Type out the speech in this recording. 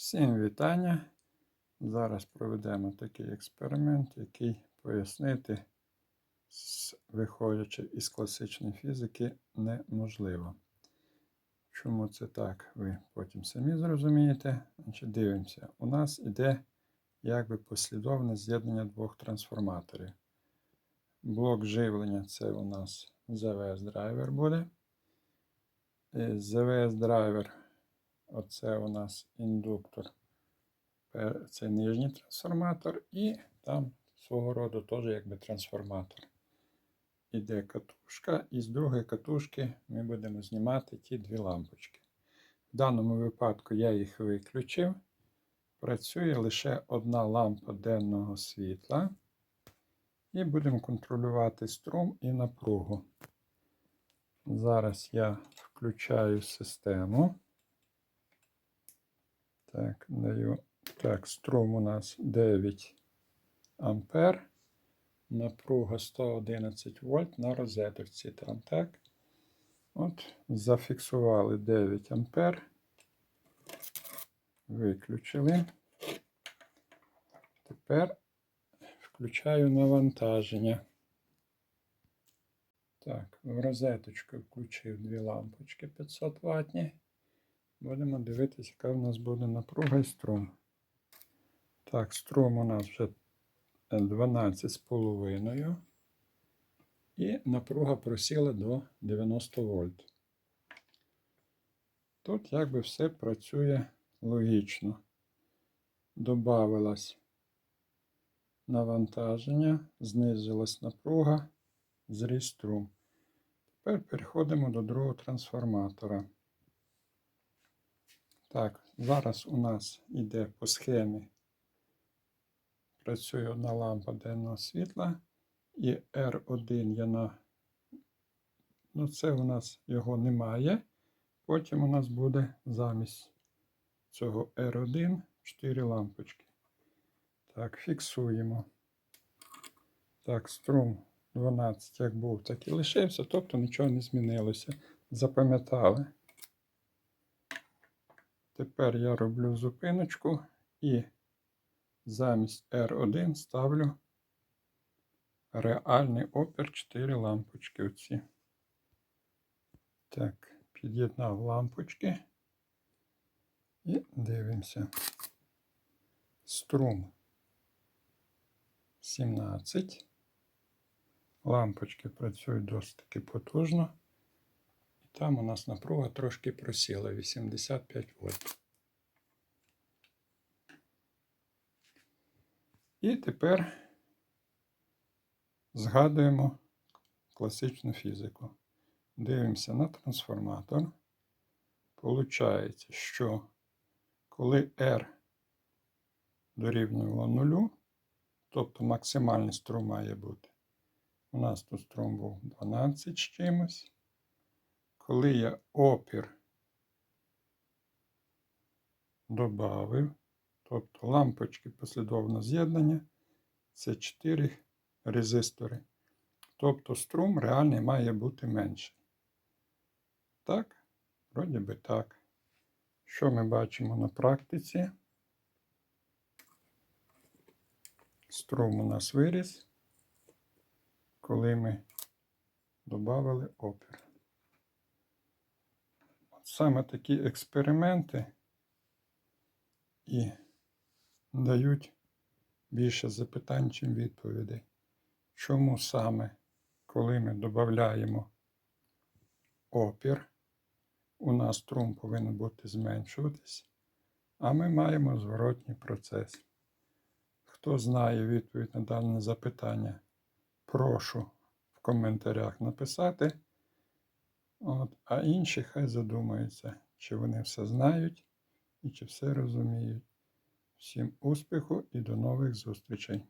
Всім вітання. Зараз проведемо такий експеримент, який пояснити, виходячи із класичної фізики, неможливо. Чому це так, ви потім самі зрозумієте. Значить, дивимося. У нас іде якби послідовне з'єднання двох трансформаторів. Блок живлення це у нас ZVS драйвер буде. ZVS драйвер Оце у нас індуктор. Це нижній трансформатор, і там свого роду теж якби трансформатор. Іде катушка, і з другої катушки ми будемо знімати ті дві лампочки. В даному випадку я їх виключив. Працює лише одна лампа денного світла. І будемо контролювати струм і напругу. Зараз я включаю систему. Так, даю. Так, струм у нас 9 ампер. Напруга 111 вольт на розеточці там, так? От, зафіксували 9 ампер. Виключили. Тепер включаю навантаження. Так, в розеточку включив дві лампочки 500 ватні. Будемо дивитися, яка в нас буде напруга і струм. Так, струм у нас вже 12,5. І напруга просіла до 90 вольт. Тут якби все працює логічно. Добавилось навантаження, знизилась напруга, зріс струм. Тепер переходимо до другого трансформатора. Так, зараз у нас йде по схемі. Працює одна лампа денного світла. І R1 я на. Ну, це у нас його немає. Потім у нас буде замість цього R1 4 лампочки. Так, фіксуємо. Так, струм 12 як був, так і лишився, тобто нічого не змінилося. Запам'ятали. Тепер я роблю зупиночку і замість R1 ставлю реальний опір 4 лампочки. Оці. Так, під'єднав лампочки і дивимося. Струм 17. Лампочки працюють досить таки потужно. Там у нас напруга трошки просіла 85 вольт. І тепер згадуємо класичну фізику. Дивимося на трансформатор. Получається, що коли R дорівнювало нулю, тобто максимальний струм має бути. У нас тут струм був 12 з чимось. Коли я опір додав, тобто лампочки послідовно з'єднання, це 4 резистори. Тобто струм реальний має бути менший. Так, вроді би так. Що ми бачимо на практиці? Струм у нас виріс, коли ми додали опір. Саме такі експерименти і дають більше запитань, чим відповідей. Чому саме, коли ми додаємо опір, у нас струм повинен бути зменшуватись, а ми маємо зворотній процес. Хто знає відповідь на дане запитання, прошу в коментарях написати. От, а інші хай задумаються, чи вони все знають і чи все розуміють. Всім успіху і до нових зустрічей!